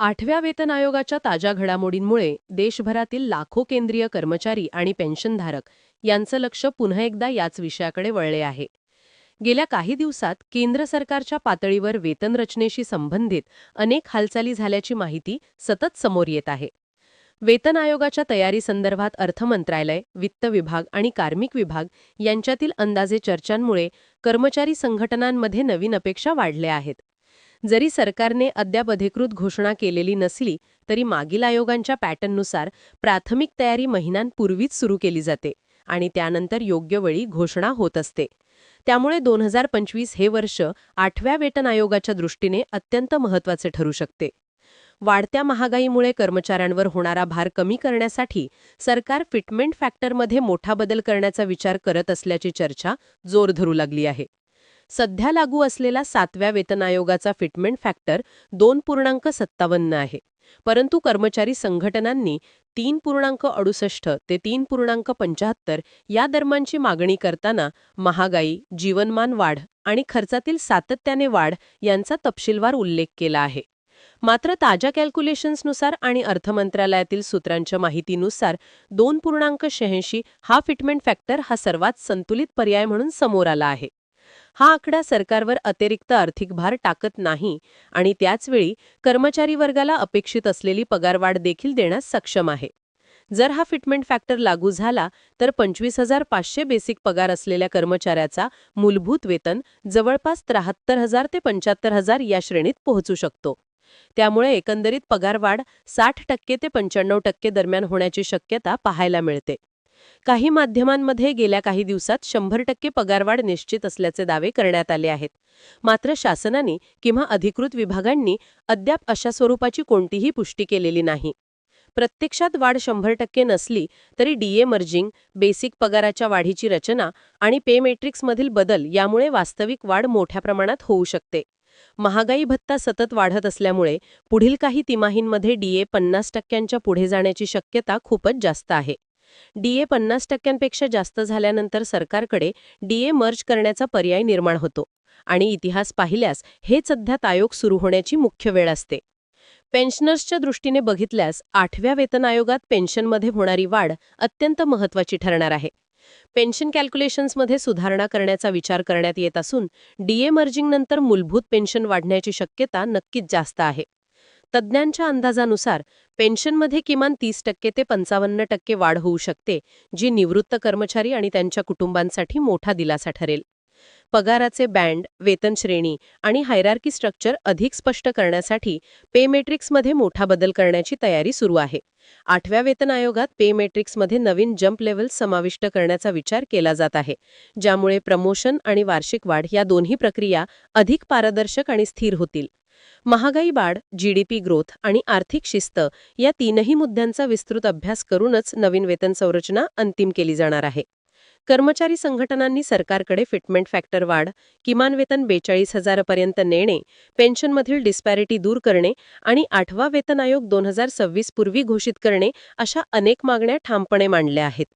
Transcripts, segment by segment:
आठव्या वेतन आयोगाच्या ताज्या घडामोडींमुळे देशभरातील लाखो केंद्रीय कर्मचारी आणि पेन्शनधारक यांचं लक्ष पुन्हा एकदा याच विषयाकडे वळले आहे. गेल्या काही दिवसात केंद्र सरकारच्या पातळीवर वेतन रचनेशी संबंधित अनेक हालचाली झाल्याची माहिती सतत समोर येत आहे. वेतन आयोगाच्या तयारीसंदर्भात अर्थ मंत्रालय वित्त विभाग आणि कार्मिक विभाग यांच्यातील अंदाजे चर्चांमुळे कर्मचारी संघटनांमध्ये नवीन अपेक्षा वाढल्या आहेत. जरी सरकारने अद्याप अधिकृत घोषणा केलेली नसली तरी मागील आयोगांच्या पॅटर्ननुसार प्राथमिक तयारी महिन्यांपूर्वीच सुरू केली जाते आणि त्यानंतर योग्य वेळी घोषणा होत असते. त्यामुळे दोन हजार पंचवीस हे वर्ष आठव्या वेतन आयोगाच्या दृष्टीने अत्यंत महत्त्वाचे ठरू शकते. वाढत्या महागाईमुळे कर्मचाऱ्यांवर होणारा भार कमी करण्यासाठी सरकार फिटमेंट फॅक्टरमध्ये मोठा बदल करण्याचा विचार करत असल्याची चर्चा जोर धरू लागली आहे. सध्या लागू असलेला सातव्या वेतन आयोगाचा फिटमेंट फॅक्टर दोन पूर्णांक सत्तावन्न आहे. परंतु कर्मचारी संघटनांनी तीन पूर्णांक अडुसष्ट ते तीन पूर्णांक पंचाहत्तर या दरम्यानची मागणी करताना महागाई जीवनमान वाढ आणि खर्चातील सातत्याने वाढ यांचा तपशीलवार उल्लेख केला आहे. मात्र ताज्या कॅल्क्युलेशन्सनुसार आणि अर्थमंत्रालयातील सूत्रांच्या माहितीनुसार दोन पूर्णांक शहाऐंशी हा फिटमेंट फॅक्टर हा सर्वात संतुलित पर्याय म्हणून समोर आला आहे. हा आकडा सरकारवर अतिरिक्त आर्थिक भार टाकत नाही आणि त्याचवेळी कर्मचारी वर्गाला अपेक्षित असलेली पगारवाढ देखील देण्यास सक्षम आहे. जर हा फिटमेंट फॅक्टर लागू झाला तर पंचवीस हजार पाचशे बेसिक पगार असलेल्या कर्मचाऱ्याचा मूलभूत वेतन जवळपास त्र्याहत्तर हजार ते पंच्याहत्तर हजार या श्रेणीत पोहोचू शकतो. त्यामुळे एकंदरीत पगारवाढ साठ टक्के ते पंच्याण्णव टक्के दरम्यान होण्याची शक्यता पाहायला मिळते. काही माध्यमांमध्ये गेल्या काही दिवसात शंभर टक्के पगारवाढ निश्चित असल्याचे दावे करण्यात आले आहेत. मात्र शासनाने किंवा अधिकृत विभागांनी अद्याप अशा स्वरूपाची कोणतीही पुष्टी केलेली नाही. प्रत्यक्षात वाढ शंभर टक्के नसली तरी डीए मर्जिंग बेसिक पगाराच्या वाढीची रचना आणि पे मेट्रिक्समधील बदल यामुळे वास्तविक वाढ मोठ्या प्रमाणात होऊ शकते. महागाई भत्ता सतत वाढत असल्यामुळे पुढील काही तिमाहींमध्ये डीए पन्नास टक्क्यांच्या पुढे जाण्याची शक्यता खूपच जास्त आहे. डीए पन्नास टक्क्यांपेक्षा जास्त झाल्यानंतर सरकारकडे डीए मर्ज करण्याचा पर्याय निर्माण होतो. आणि इतिहास पाहिल्यास हेच सध्यात आयोग सुरू होण्याची मुख्य वेळ असते. पेन्शनर्सच्या दृष्टीने बघितल्यास आठव्या वेतन आयोगात पेन्शनमध्ये होणारी वाढ अत्यंत महत्वाची ठरणार आहे. पेन्शन कॅल्क्युलेशन्समध्ये सुधारणा करण्याचा विचार करण्यात येत असून डीए मर्जिंगनंतर मूलभूत पेन्शन वाढण्याची शक्यता नक्कीच जास्त आहे. तज्ज्ञांच्या अंदाजानुसार पेन्शनमध्ये किमान तीस टक्के ते पंचावन्न टक्के वाढ होऊ शकते जी निवृत्त कर्मचारी आणि त्यांच्या कुटुंबांसाठी मोठा दिलासा ठरेल. पगाराचे बँड वेतन श्रेणी आणि हायरार्की स्ट्रक्चर अधिक स्पष्ट करण्यासाठी पे मेट्रिक्समध्ये मोठा बदल करण्याची तयारी सुरू आहे. आठव्या वेतन आयोगात पे मेट्रिक्समध्ये नवीन जम्प लेवल समाविष्ट करण्याचा विचार केला जात आहे ज्यामुळे प्रमोशन आणि वार्षिक वाढ या दोन्ही प्रक्रिया अधिक पारदर्शक आणि स्थिर होतील. महागाई वाढ जीडीपी ग्रोथ आणि आर्थिक शिस्त या तीनही मुद्द्यांचा विस्तृत अभ्यास करूनच नवीन वेतन संरचना अंतिम केली जाणार आहे. कर्मचारी संघटनांनी सरकारकडे फिटमेंट फॅक्टर वाढ किमान वेतन बेचाळीस हजारपर्यंत नेणे पेन्शनमधील डिस्पॅरिटी दूर करणे आणि आठवा वेतन आयोग दोन हजार सव्वीस पूर्वी घोषित करणे अशा अनेक मागण्या ठामपणे मांडल्या आहेत.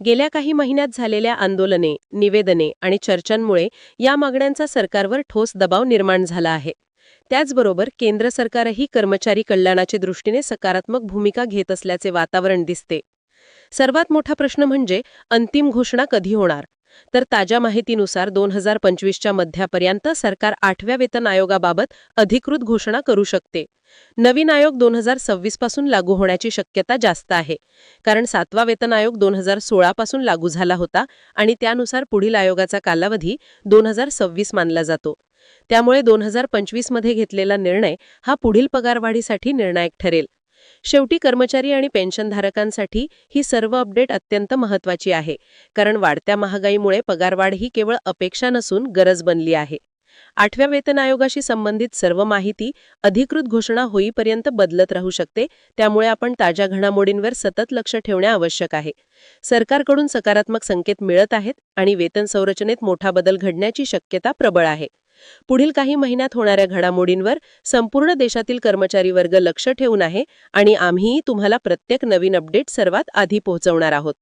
गेल्या काही महिन्यात झालेल्या आंदोलने निवेदने आणि चर्चांमुळे या मागण्यांचा सरकारवर ठोस दबाव निर्माण झाला आहे. त्याचबरोबर केंद्र सरकारही कर्मचारी कल्याणाच्या दृष्टीने सकारात्मक भूमिका घेत असल्याचे वातावरण दिसते. सर्वात मोठा प्रश्न म्हणजे अंतिम घोषणा कधी होणार? तर ताज्या माहितीनुसार दोन हजार पंचवीसच्या मध्यापर्यंत सरकार आठव्या वेतन आयोगाबाबत अधिकृत घोषणा करू शकते. नवीन आयोग दोन हजार सव्वीसपासून लागू होण्याची शक्यता जास्त आहे. कारण सातवा वेतन आयोग दोन हजार सोळा पासून लागू झाला होता आणि त्यानुसार पुढील आयोगाचा कालावधी दोन हजार सव्वीस मानला जातो. त्यामुळे दोन हजार पंचवीसमध्ये घेतलेला निर्णय हा पुढील पगारवाढीसाठी निर्णायक ठरेल. शेवटी कर्मचारी आणि पेन्शनधारकांसाठी ही सर्व अपडेट अत्यंत महत्वाची आहे कारण वाढत्या महागाईमुळे पगारवाढ ही केवळ अपेक्षा नसून गरज बनली आहे. आठव्या वेतन आयोगाशी संबंधित सर्व माहिती अधिकृत घोषणा होईपर्यंत बदलत राहू शकते त्यामुळे आपण ताज्या घडामोडींवर सतत लक्ष ठेवणे आवश्यक आहे. सरकारकडून सकारात्मक संकेत मिळत आहेत आणि वेतन संरचनेत मोठा बदल घडण्याची शक्यता प्रबळ आहे. पुढील काही महिन्यात होणाऱ्या घडामोडींवर संपूर्ण देशातील कर्मचारी वर्ग लक्ष ठेवून आहे आणि आम्हीही तुम्हाला प्रत्येक नवीन अपडेट सर्वात आधी पोहोचवणार आहोत.